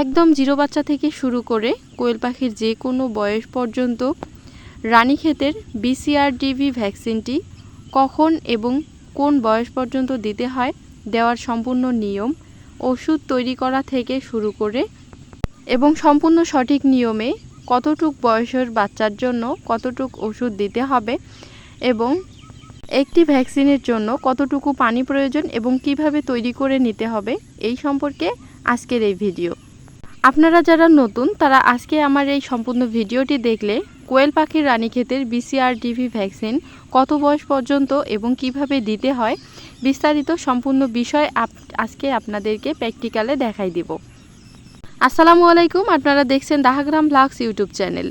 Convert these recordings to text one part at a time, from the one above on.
একদম জিরো বাচ্চা থেকে শুরু করে কোয়েল পাখির যে কোনো বয়স পর্যন্ত রানীক্ষেতের বিসিআরডিভি ভ্যাকসিনটি কখন এবং কোন বয়স পর্যন্ত দিতে হয় দেওয়ার সম্পূর্ণ নিয়ম, ওষুধ তৈরি করা থেকে শুরু করে এবং সম্পূর্ণ সঠিক নিয়মে কতটুক বয়সের বাচ্চার জন্য কতটুক ওষুধ দিতে হবে এবং একটি ভ্যাকসিনের জন্য কতটুকু পানি প্রয়োজন এবং কীভাবে তৈরি করে নিতে হবে, এই সম্পর্কে আজকের এই ভিডিও। আপনারা যারা নতুন, তারা আজকে আমার এই সম্পূর্ণ ভিডিওটি দেখলে কোয়েল পাখির রানীক্ষেতের বিসিআর ডিভি ভ্যাকসিন কত বয়স পর্যন্ত এবং কীভাবে দিতে হয়, বিস্তারিত সম্পূর্ণ বিষয় আজকে আপনাদেরকে প্র্যাকটিক্যালে দেখাই দিব। আসসালামু আলাইকুম, আপনারা দেখছেন দাহাগ্রাম ব্লগস ইউটিউব চ্যানেল।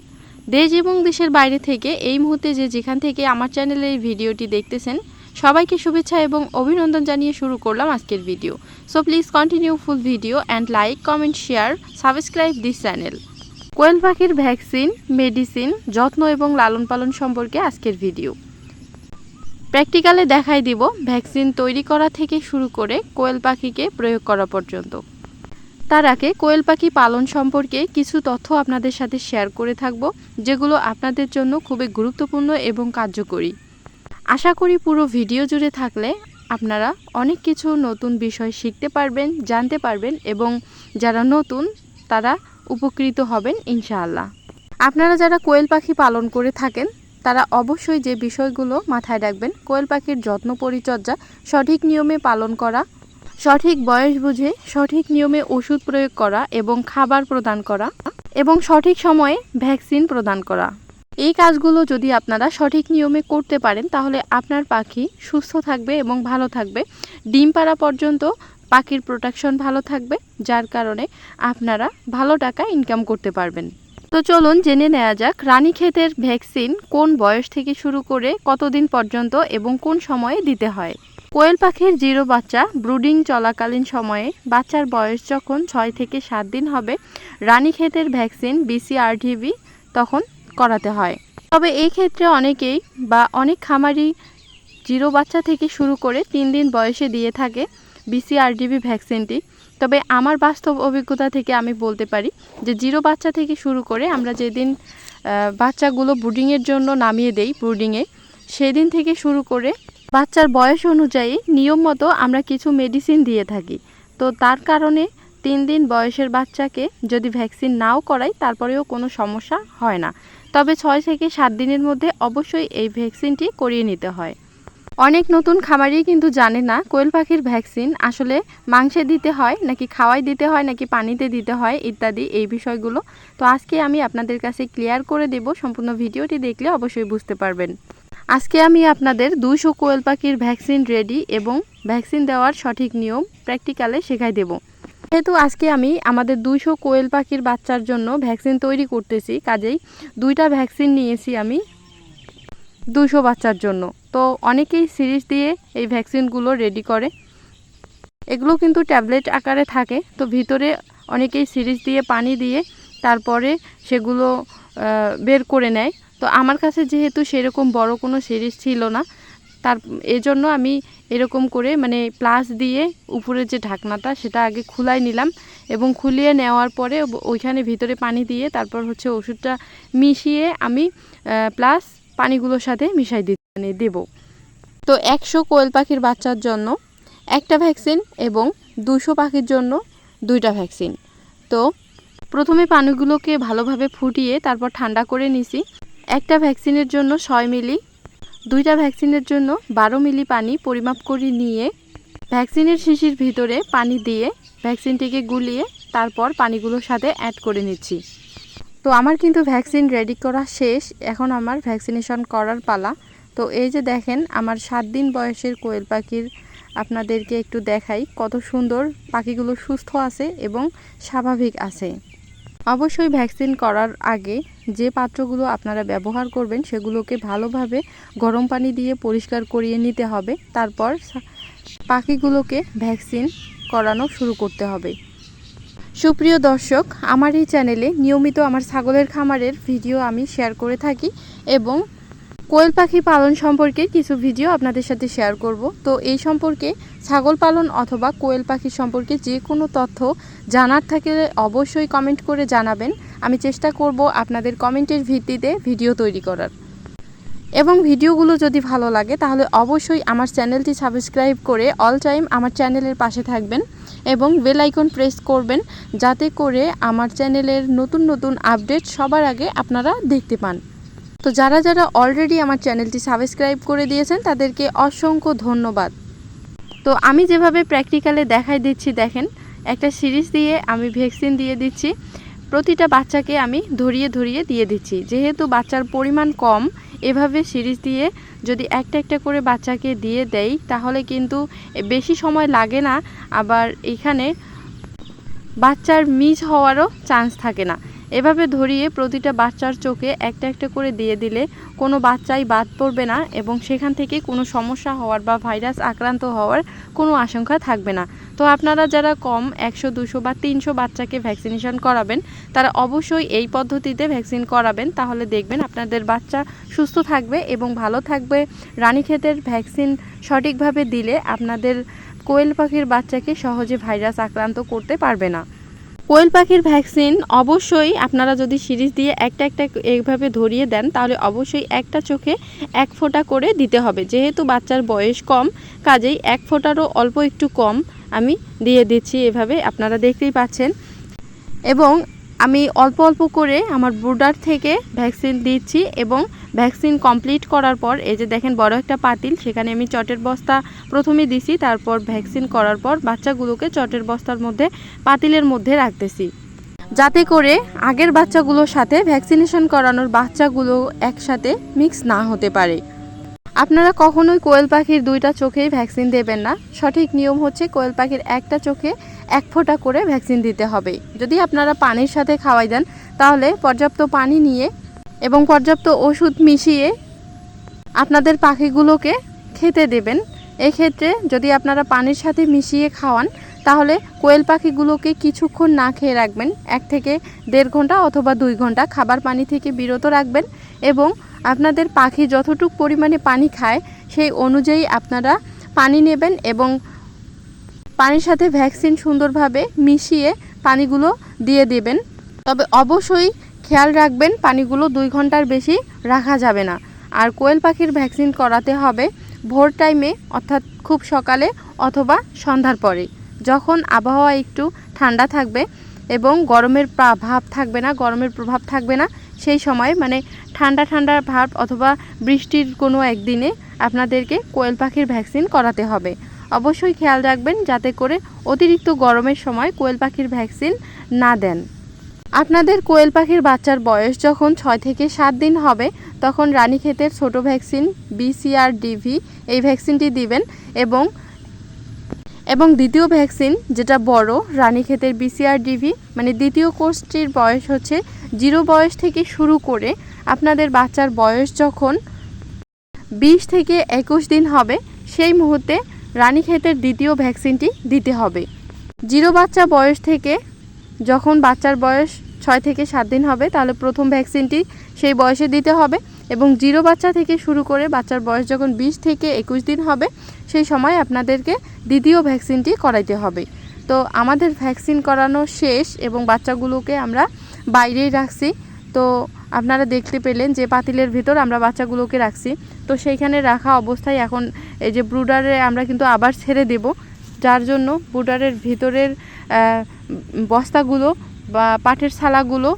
দেশ এবং দেশের বাইরে থেকে এই মুহূর্তে যে যেখান থেকে আমার চ্যানেলে এই ভিডিওটি দেখতেছেন সবাইকে শুভেচ্ছা এবং অভিনন্দন জানিয়ে শুরু করলাম আজকের video. So please continue full video and like comment share subscribe this channel কোয়েল পাখির ভ্যাকসিন মেডিসিন যত্ন এবং লালন পালন সম্পর্কে আজকের ভিডিও প্র্যাকটিক্যালে দেখাই দিব ভ্যাকসিন তৈরি করা থেকে শুরু করে কোয়েল পাখিকে প্রয়োগ করা পর্যন্ত। তার আগে কোয়েল পাখি পালন সম্পর্কে কিছু তথ্য আপনাদের সাথে শেয়ার করে থাকব, যেগুলো আপনাদের জন্য খুবই গুরুত্বপূর্ণ এবং কার্যকরী। আশা করি পুরো ভিডিও জুড়ে থাকলে আপনারা অনেক কিছু নতুন বিষয় শিখতে পারবেন, জানতে পারবেন এবং যারা নতুন, তারা উপকৃত হবেন ইনশাআল্লাহ। আপনারা যারা কোয়েল পাখি পালন করে থাকেন, তারা অবশ্যই যে বিষয়গুলো মাথায় রাখবেন, কোয়েল পাখির যত্ন পরিচর্যা, সঠিক নিয়মে পালন করা, সঠিক বয়স বুঝে সঠিক নিয়মে ওষুধ প্রয়োগ করা এবং খাবার প্রদান করা এবং সঠিক সময়ে ভ্যাকসিন প্রদান করা। এই কাজগুলো যদি আপনারা সঠিক নিয়মে করতে পারেন, তাহলে আপনার পাখি সুস্থ থাকবে এবং ভালো থাকবে। ডিম পাড়া পর্যন্ত পাখির প্রোটেকশন ভালো থাকবে, যার কারণে আপনারা ভালো টাকা ইনকাম করতে পারবেন। তো চলুন জেনে নেওয়া যাক, রানীক্ষেতের ভ্যাকসিন কোন বয়স থেকে শুরু করে কতদিন পর্যন্ত এবং কোন সময়ে দিতে হয়? কোয়েল পাখির জিরো বাচ্চা, ব্রুডিং চলাকালীন সময়ে বাচ্চার বয়স যখন ছয় থেকে সাত দিন হবে, রানীক্ষেতের ভ্যাকসিন বিসিআরটিভি তখন করাতে হয়। তবে এই ক্ষেত্রে অনেকেই বা অনেক খামারি জিরো বাচ্চা থেকে শুরু করে তিন দিন বয়সে দিয়ে থাকে বিসিআরডিবি ভ্যাকসিনটি। তবে আমার বাস্তব অভিজ্ঞতা থেকে আমি বলতে পারি যে জিরো বাচ্চা থেকে শুরু করে আমরা যেদিন বাচ্চাগুলো ব্রুডিংয়ের জন্য নামিয়ে দেই ব্রুডিংয়ে, সেদিন থেকে শুরু করে বাচ্চার বয়স অনুযায়ী নিয়ম মতো আমরা কিছু মেডিসিন দিয়ে থাকি। তো তার কারণে তিন দিন বয়সের বাচ্চাকে যদি ভ্যাকসিন নাও করাই তারপরেও কোনো সমস্যা হয় না। তবে ছয় থেকে সাত দিনের মধ্যে অবশ্যই এই ভ্যাকসিনটি করিয়ে নিতে হয়। অনেক নতুন খামারি কিন্তু জানে না কোয়েল পাখির ভ্যাকসিন আসলে মাংসে দিতে হয় নাকি খাওয়াই দিতে হয় নাকি পানিতে দিতে হয় ইত্যাদি এই বিষয়গুলো। তো আজকে আমি আপনাদের কাছে ক্লিয়ার করে দেব, সম্পূর্ণ ভিডিওটি দেখলে অবশ্যই বুঝতে পারবেন। আজকে আমি আপনাদের দুইশো কোয়েল পাখির ভ্যাকসিন রেডি এবং ভ্যাকসিন দেওয়ার সঠিক নিয়ম প্র্যাকটিক্যালে শেখাই দেব। যেহেতু আজকে আমি আমাদের দুইশো কোয়েল পাখির বাচ্চার জন্য ভ্যাকসিন তৈরি করতেছি, কাজেই দুইটা ভ্যাকসিন নিয়েছি আমি দুশো বাচ্চার জন্য। তো অনেকেই সিরিজ দিয়ে এই ভ্যাকসিনগুলো রেডি করে। এগুলো কিন্তু ট্যাবলেট আকারে থাকে, তো ভিতরে অনেকেই সিরিজ দিয়ে, পানি দিয়ে তারপরে সেগুলো বের করে নেয়। তো আমার কাছে যেহেতু সেরকম বড় কোনো সিরিজ ছিল না তার, এজন্য আমি এরকম করে মানে প্লাস দিয়ে উপরে যে ঢাকনাটা সেটা আগে খুলাই নিলাম এবং খুলিয়ে নেওয়ার পরে ওইখানে ভিতরে পানি দিয়ে তারপর হচ্ছে ওষুধটা মিশিয়ে আমি প্লাস পানিগুলোর সাথে মিশাই দিতে মানে দেবো। তো একশো কোয়েল পাখির বাচ্চার জন্য একটা ভ্যাকসিন এবং দুশো পাখির জন্য দুইটা ভ্যাকসিন। তো প্রথমে পানিগুলোকে ভালোভাবে ফুটিয়ে তারপর ঠান্ডা করে নিছি। একটা ভ্যাকসিনের জন্য ছয় মিলি দুইটা ভ্যাকসিনের জন্য বারো মিলি পানি পরিমাপ করে নিয়ে ভ্যাকসিনের শিশির ভিতরে পানি দিয়ে ভ্যাকসিনটিকে গুলিয়ে তারপর পানিগুলোর সাথে অ্যাড করে নিচ্ছি। তো আমার কিন্তু ভ্যাকসিন রেডি করা শেষ, এখন আমার ভ্যাকসিনেশন করার পালা। তো এই যে দেখেন, আমার সাত দিন বয়সের কোয়েল পাখির আপনাদেরকে একটু দেখাই কত সুন্দর পাখিগুলো সুস্থ আছে এবং স্বাভাবিক আছে। অবশ্যই ভ্যাকসিন করার আগে যে পাত্রগুলো আপনারা ব্যবহার করবেন সেগুলোকে ভালোভাবে গরম পানি দিয়ে পরিষ্কার করিয়ে নিতে হবে। তারপর পাখিগুলোকে ভ্যাকসিন করানো শুরু করতে হবে। সুপ্রিয় দর্শক, আমার এই চ্যানেলে নিয়মিত আমার ছাগলের খামারের ভিডিও আমি শেয়ার করে থাকি এবং কোয়েল পাখি পালন সম্পর্কে কিছু ভিডিও আপনাদের সাথে শেয়ার করব। তো এই সম্পর্কে ছাগল পালন অথবা কোয়েল পাখি সম্পর্কে যে কোনো তথ্য জানার থাকলে অবশ্যই কমেন্ট করে জানাবেন। আমি চেষ্টা করব আপনাদের কমেন্টের ভিত্তিতে ভিডিও তৈরি করার। এবং ভিডিওগুলো যদি ভালো লাগে তাহলে অবশ্যই আমার চ্যানেলটি সাবস্ক্রাইব করে অল টাইম আমার চ্যানেলের পাশে থাকবেন এবং বেল আইকন প্রেস করবেন যাতে করে আমার চ্যানেলের নতুন নতুন আপডেট সবার আগে আপনারা দেখতে পান। তো যারা যারা অলরেডি আমার চ্যানেলটি সাবস্ক্রাইব করে দিয়েছেন, তাদেরকে অসংখ্য ধন্যবাদ। তো আমি যেভাবে প্র্যাকটিক্যালে দেখাই দিচ্ছি, দেখেন, একটা সিরিজ দিয়ে আমি ভ্যাকসিন দিয়ে দিচ্ছি, প্রতিটা বাচ্চাকে আমি ধরিয়ে ধরিয়ে দিয়ে দিচ্ছি। যেহেতু বাচ্চার পরিমাণ কম, এভাবে সিরিজ দিয়ে যদি একটা একটা করে বাচ্চাকে দিয়ে দেই, তাহলে কিন্তু বেশি সময় লাগে না, আবার এখানে বাচ্চার মিস হওয়ারও চান্স থাকে না। এভাবে ধরিয়ে প্রতিটা বাচ্চার চোখে একটা একটা করে দিয়ে দিলে কোনো বাচ্চাই বাদ পড়বে না এবং সেখান থেকে কোনো সমস্যা হওয়ার বা ভাইরাস আক্রান্ত হওয়ার কোনো আশঙ্কা থাকবে না। তো আপনারা যারা কম একশো, দুশো বা তিনশো বাচ্চাকে ভ্যাকসিনেশন করাবেন, তারা অবশ্যই এই পদ্ধতিতে ভ্যাকসিন করাবেন। তাহলে দেখবেন আপনাদের বাচ্চা সুস্থ থাকবে এবং ভালো থাকবে। রানীক্ষেতের ভ্যাকসিন সঠিকভাবে দিলে আপনাদের কোয়েল পাখির বাচ্চাকে সহজে ভাইরাস আক্রান্ত করতে পারবে না। কোয়েল পাখির ভ্যাকসিন অবশ্যই আপনারা যদি সিরিজ দিয়ে একটা একটা এইভাবে ধরিয়ে দেন, তাহলে অবশ্যই একটা চোখে এক ফোঁটা করে দিতে হবে। যেহেতু বাচ্চার বয়স কম, কাজেই এক ফোঁটারও অল্প একটু কম আমি দিয়ে দিচ্ছি এভাবে, আপনারা দেখতেই পাচ্ছেন। এবং আমি অল্প অল্প করে আমার ব্রুডার থেকে ভ্যাকসিন দিচ্ছি এবং ভ্যাকসিন কমপ্লিট করার পর, এই যে দেখেন বড় একটা পাতিল, সেখানে আমি চটের বস্তা প্রথমে দিছি, তারপর ভ্যাকসিন করার পর বাচ্চাগুলোকে চটের বস্তার মধ্যে, পাতিলের মধ্যে রাখতেছি। যাতে করে আগের বাচ্চাগুলোর সাথে ভ্যাকসিনেশন করানোর বাচ্চাগুলো একসাথে মিক্স না হতে পারে। আপনারা কখনোই কোয়েল পাখির দুইটা চোখেই ভ্যাকসিন দেবেন না। সঠিক নিয়ম হচ্ছে কোয়েল পাখির একটা চোখে এক ফোঁটা করে ভ্যাকসিন দিতে হবে। যদি আপনারা পানির সাথে খাওয়াই দেন, তাহলে পর্যাপ্ত পানি নিয়ে এবং পর্যাপ্ত ওষুধ মিশিয়ে আপনাদের পাখিগুলোকে খেতে দেবেন। এক্ষেত্রে যদি আপনারা পানির সাথে মিশিয়ে খাওয়ান, তাহলে কোয়েল পাখিগুলোকে কিছুক্ষণ না খেয়ে রাখবেন। এক থেকে দেড় ঘণ্টা অথবা দুই ঘণ্টা খাবার পানি থেকে বিরত রাখবেন এবং আপনাদের পাখি যতটুক পরিমাণে পানি খায়, সেই অনুযায়ী আপনারা পানি নেবেন এবং পানির সাথে ভ্যাকসিন সুন্দরভাবে মিশিয়ে পানিগুলো দিয়ে দেবেন। তবে অবশ্যই খেয়াল রাখবেন, পানিগুলো দুই ঘণ্টার বেশি রাখা যাবে না। আর কোয়েল পাখির ভ্যাকসিন করাতে হবে ভোর টাইমে, অর্থাৎ খুব সকালে অথবা সন্ধ্যার পরে। যখন আবহাওয়া একটু ঠান্ডা থাকবে এবং গরমের প্রভাব থাকবে না, গরমের প্রভাব থাকবে না, সেই সময় মানে ঠান্ডা ঠান্ডা ভাব অথবা বৃষ্টির কোনো একদিনে আপনাদেরকে কোয়েল পাখির ভ্যাকসিন করাতে হবে। অবশ্যই খেয়াল রাখবেন যাতে করে অতিরিক্ত গরমের সময় কোয়েল পাখির ভ্যাকসিন না দেন। আপনাদের কোয়েল পাখির বাচ্চার বয়স যখন ছয় থেকে সাত দিন হবে, তখন রানীক্ষেতের ছোট ভ্যাকসিন বিসিআর ডিভি এই ভ্যাকসিনটি দিবেন এবং এবং দ্বিতীয় ভ্যাকসিন যেটা বড় রানীক্ষেতের বিসিআর ডিভি মানে দ্বিতীয় কোর্সটির বয়স হচ্ছে জিরো বয়স থেকে শুরু করে আপনাদের বাচ্চার বয়স যখন বিশ থেকে একুশ দিন হবে, সেই মুহূর্তে রানীক্ষেতের দ্বিতীয় ভ্যাকসিনটি দিতে হবে। জিরো বাচ্চা বয়স থেকে যখন বাচ্চার বয়স ছয় থেকে সাত দিন হবে, তাহলে প্রথম ভ্যাকসিনটি সেই বয়সে দিতে হবে এবং জিরো বাচ্চা থেকে শুরু করে বাচ্চার বয়স যখন বিশ থেকে একুশ দিন হবে, সেই সময় আপনাদেরকে দ্বিতীয় ভ্যাকসিনটি করাইতে হবে। তো আমাদের ভ্যাকসিন করানো শেষ এবং বাচ্চাগুলোকে আমরা বাইরেই রাখছি। তো আপনারা দেখতে পেলেন যে পাতিলের ভিতর আমরা বাচ্চাগুলোকে রাখছি। তো সেইখানে রাখা অবস্থায় এখন এই যে ব্রুডারে আমরা কিন্তু আবার ছেড়ে দেব। যার জন্য ব্রুডারের ভিতরের বস্তাগুলো বা পাটের ছালাগুলো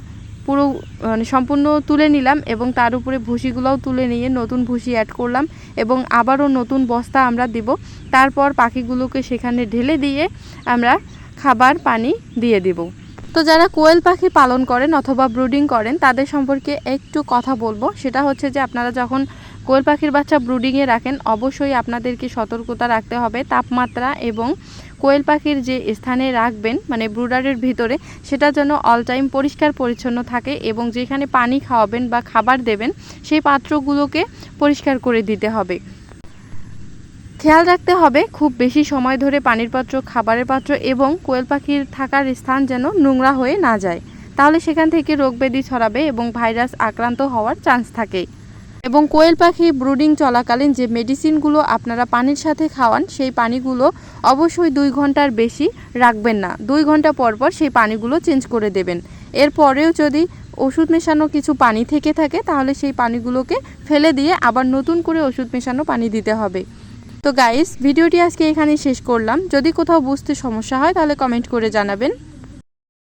পুরো মানে সম্পূর্ণ তুলে নিলাম এবং তার উপরে ভুসিগুলোও তুলে নিয়ে নতুন ভুসি অ্যাড করলাম এবং আবারও নতুন বস্তা আমরা দিব। তারপর পাখিগুলোকে সেখানে ঢেলে দিয়ে আমরা খাবার পানি দিয়ে দেব। তো যারা কোয়েল পাখি পালন করেন অথবা ব্রুডিং করেন, তাদের সম্পর্কে একটু কথা বলব। সেটা হচ্ছে যে আপনারা যখন কোয়েল পাখির বাচ্চা ব্রুডিংয়ে রাখেন, অবশ্যই আপনাদেরকে সতর্কতা রাখতে হবে। তাপমাত্রা এবং কোয়েল পাখির যে স্থানে রাখবেন মানে ব্রুডারের ভিতরে, সেটা যেন অল টাইম পরিষ্কার পরিচ্ছন্ন থাকে এবং যেখানে পানি খাওয়াবেন বা খাবার দেবেন, সেই পাত্রগুলোকে পরিষ্কার করে দিতে হবে। খেয়াল রাখতে হবে, খুব বেশি সময় ধরে পানির পাত্র, খাবারের পাত্র এবং কোয়েল পাখির থাকার স্থান যেন নোংরা হয়ে না যায়। তাহলে সেখান থেকে রোগ ব্যাধি ছড়াবে এবং ভাইরাস আক্রান্ত হওয়ার চান্স থাকে। এবং কোয়েল পাখি ব্রুডিং চলাকালীন যে মেডিসিনগুলো আপনারা পানির সাথে খাওয়ান, সেই পানিগুলো অবশ্যই দুই ঘণ্টার বেশি রাখবেন না। দুই ঘণ্টা পর পর সেই পানিগুলো চেঞ্জ করে দেবেন। এরপরেও যদি ওষুধ মেশানো কিছু পানি থেকে থাকে, তাহলে সেই পানিগুলোকে ফেলে দিয়ে আবার নতুন করে ওষুধ মেশানো পানি দিতে হবে। তো গাইস ভিডিওটি আজকে এখানেই শেষ করলাম। যদি কোথাও বুঝতে সমস্যা হয়, তাহলে কমেন্ট করে জানাবেন।